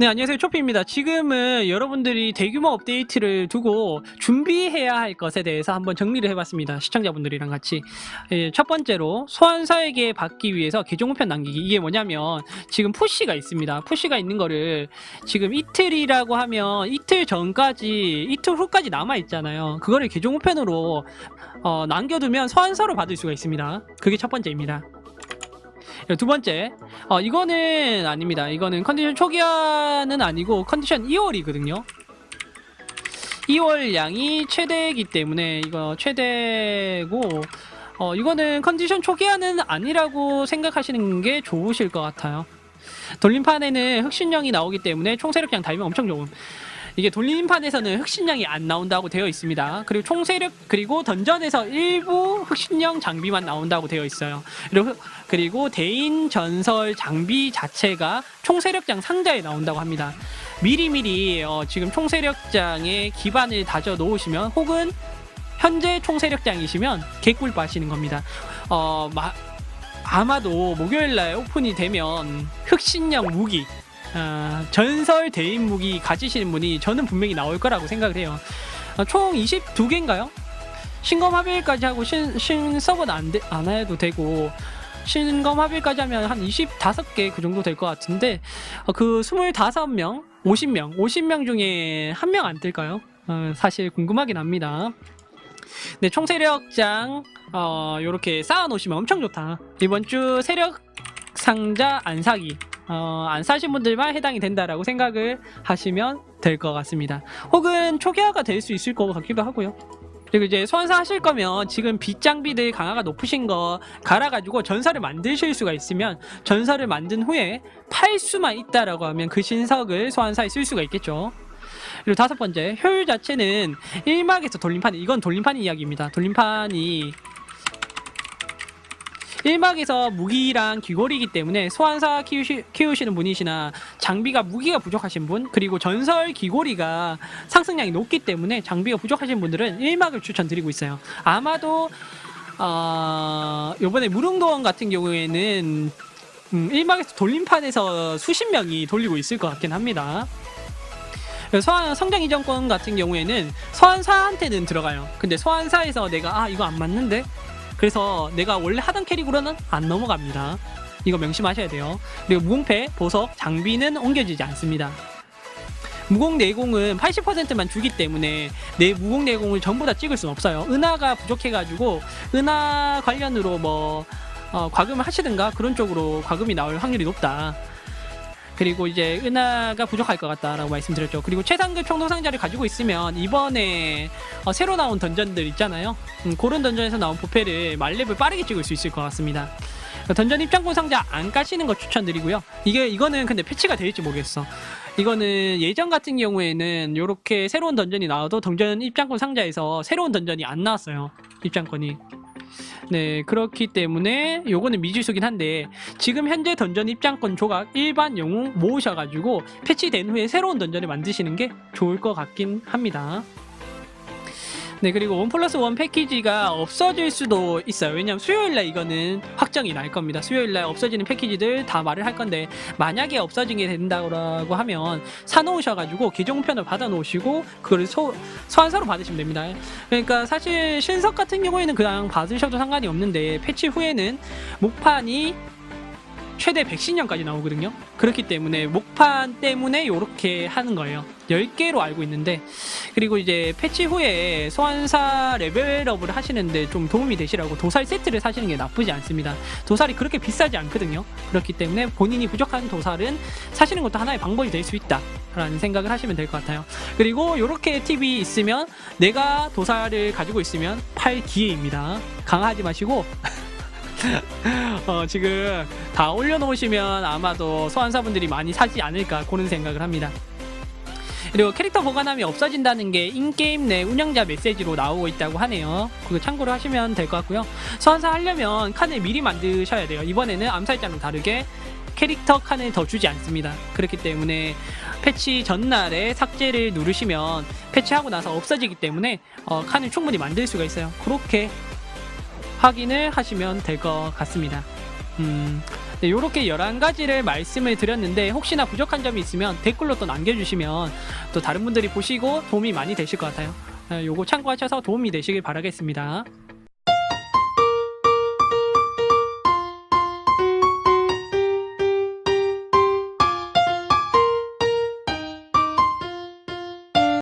네, 안녕하세요. 초피입니다. 지금은 여러분들이 대규모 업데이트를 두고 준비해야 할 것에 대해서 한번 정리를 해봤습니다. 시청자분들이랑 같이. 예, 첫 번째로, 소환사에게 받기 위해서 계정 우편 남기기. 이게 뭐냐면, 지금 푸시가 있습니다. 푸시가 있는 거를 지금 이틀이라고 하면 이틀 전까지, 이틀 후까지 남아 있잖아요. 그거를 계정 우편으로 어, 남겨두면 소환사로 받을 수가 있습니다. 그게 첫 번째입니다. 예, 두 번째, 어, 이거는 아닙니다. 이거는 컨디션 초기화는 아니고 컨디션 2월이거든요. 2월 양이 최대이기 때문에 이거 최대고 어, 이거는 컨디션 초기화는 아니라고 생각하시는 게 좋으실 것 같아요. 돌림판에는 흑신령이 나오기 때문에 총세력량 달면 엄청 좋음. 이게 돌림판에서는 흑신령이 안 나온다고 되어 있습니다. 그리고 총세력 그리고 던전에서 일부 흑신령 장비만 나온다고 되어 있어요. 그리고 그리고 대인 전설 장비 자체가 총세력장 상자에 나온다고 합니다. 미리미리 어, 지금 총세력장에 기반을 다져 놓으시면 혹은 현재 총세력장이시면 개꿀 빠시는 겁니다. 어, 마, 아마도 목요일날 오픈이 되면 흑신령 무기 아, 전설 대인 무기 가지시는 분이 저는 분명히 나올 거라고 생각을 해요. 어, 총 22개인가요? 신검 합일까지 하고 신, 신 서버는 안, 돼- 안 해도 되고 신검 합일까지 하면 한 25개 그 정도 될 것 같은데 어, 그 25명, 50명, 50명 중에 한 명 안 뜰까요? 어, 사실 궁금하긴 합니다. 네, 총 세력장 어, 요렇게 쌓아 놓으시면 엄청 좋다. 이번 주 세력 상자 안 사기. 어, 안 사신 분들만 해당이 된다라고 생각을 하시면 될 것 같습니다. 혹은 초기화가 될 수 있을 것 같기도 하고요. 그리고 이제 소환사 하실 거면 지금 빗장비들 강화가 높으신 거 갈아가지고 전설을 만드실 수가 있으면 전설을 만든 후에 팔 수만 있다라고 하면 그 신석을 소환사에 쓸 수가 있겠죠. 그리고 다섯 번째 효율 자체는 1막에서 돌림판 이건 돌림판 이야기입니다. 돌림판이 1막에서 무기랑 귀걸이기 때문에 소환사 키우시, 키우시는 분이시나 장비가 무기가 부족하신 분 그리고 전설 귀걸이가 상승량이 높기 때문에 장비가 부족하신 분들은 1막을 추천드리고 있어요. 아마도 어, 요번에 무릉도원 같은 경우에는 음, 1막에서 돌림판에서 수십 명이 돌리고 있을 것 같긴 합니다. 소환 성장 이전권 같은 경우에는 소환사한테는 들어가요. 근데 소환사에서 내가 아 이거 안 맞는데 그래서 내가 원래 하던 캐릭으로는 안 넘어갑니다. 이거 명심하셔야 돼요. 그리고 무공패, 보석, 장비는 옮겨지지 않습니다. 무공 내공은 80%만 주기 때문에 내 무공 내공을 전부 다 찍을 수는 없어요. 은하가 부족해가지고 은하 관련으로 뭐 어, 과금을 하시든가 그런 쪽으로 과금이 나올 확률이 높다. 그리고 이제 은하가 부족할 것 같다라고 말씀드렸죠. 그리고 최상급 총도상자를 가지고 있으면 이번에 어, 새로 나온 던전들 있잖아요. 음, 그런 던전에서 나온 부패를 말렙을 빠르게 찍을 수 있을 것 같습니다. 던전 입장권 상자 안 까시는 거 추천드리고요. 이게 이거는 근데 패치가 될지 모르겠어. 이거는 예전 같은 경우에는 이렇게 새로운 던전이 나와도 던전 입장권 상자에서 새로운 던전이 안 나왔어요. 입장권이. 네, 그렇기 때문에 요거는 미지수긴 한데 지금 현재 던전 입장권 조각 일반 영웅 모으셔가지고 패치된 후에 새로운 던전을 만드시는 게 좋을 것 같긴 합니다. 네, 그리고 원 플러스 원 패키지가 없어질 수도 있어요. 왜냐면 수요일날 이거는 확정이 날 겁니다. 수요일날 없어지는 패키지들 다 말을 할 건데, 만약에 없어지게 된다고 하면 사놓으셔가지고 계정편을 받아 놓으시고, 그걸 소, 소환사로 받으시면 됩니다. 그러니까 사실 신석 같은 경우에는 그냥 받으셔도 상관이 없는데, 패치 후에는 목판이 최대 110년까지 나오거든요. 그렇기 때문에 목판 때문에 이렇게 하는 거예요. 10개로 알고 있는데 그리고 이제 패치 후에 소환사 레벨업을 하시는데 좀 도움이 되시라고 도살 세트를 사시는 게 나쁘지 않습니다. 도살이 그렇게 비싸지 않거든요. 그렇기 때문에 본인이 부족한 도살은 사시는 것도 하나의 방법이 될 수 있다라는 생각을 하시면 될 것 같아요. 그리고 이렇게 팁이 있으면 내가 도살을 가지고 있으면 팔 기회입니다. 강하지 마시고 어, 지금 다 올려놓으시면 아마도 소환사분들이 많이 사지 않을까 그런 생각을 합니다. 그리고 캐릭터 보관함이 없어진다는 게 인게임 내 운영자 메시지로 나오고 있다고 하네요. 그거 참고로 하시면 될 것 같고요. 소환사 하려면 칸을 미리 만드셔야 돼요. 이번에는 암살자는 다르게 캐릭터 칸을 더 주지 않습니다. 그렇기 때문에 패치 전날에 삭제를 누르시면 패치하고 나서 없어지기 때문에 어, 칸을 충분히 만들 수가 있어요. 그렇게 확인을 하시면 될 것 같습니다. 음, 네, 이렇게 11가지를 말씀을 드렸는데 혹시나 부족한 점이 있으면 댓글로 또 남겨주시면 또 다른 분들이 보시고 도움이 많이 되실 것 같아요. 네, 요거 참고하셔서 도움이 되시길 바라겠습니다.